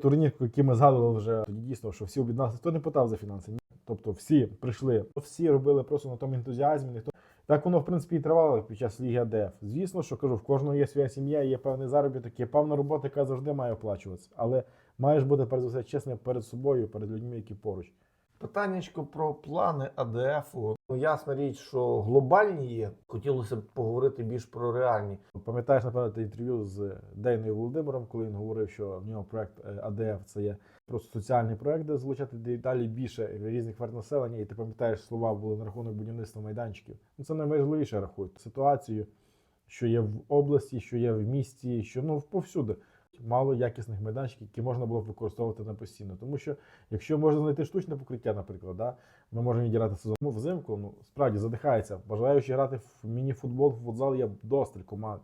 Турнір, який ми згадували вже тоді дійсно, що всі об'єдналися, хто не питав за фінанси. Тобто всі прийшли, всі робили просто на тому ентузіазмі. Ніхто так воно в принципі і тривало під час Ліги АДФ. Звісно, що кажу, в кожного є своя сім'я, є певний заробіток, є певна робота, яка завжди має оплачуватися. Але маєш бути перш за все чесним перед собою, перед людьми, які поруч. Питаннячко про плани АДФу. Ну, ясна річ, що глобальні є. Хотілося б поговорити більш про реальні. Пам'ятаєш, напевно, те інтерв'ю з Дейною Володимиром, коли він говорив, що в нього проект е, АДФ це є просто соціальний проект, де залучати далі більше різних верт населення. І ти пам'ятаєш, слова були на рахунок будівництва майданчиків. Ну це найважливіше я рахую. Ситуацію, що є в області, що є в місті, що ну повсюди. Мало якісних майданчиків, які можна було б використовувати на постійно. Тому що якщо можна знайти штучне покриття, наприклад, да, ми можемо відіграти сезон Ну, взимку, ну справді задихається. Бажаючи грати в міні-футбол, в футзал є дострій команд.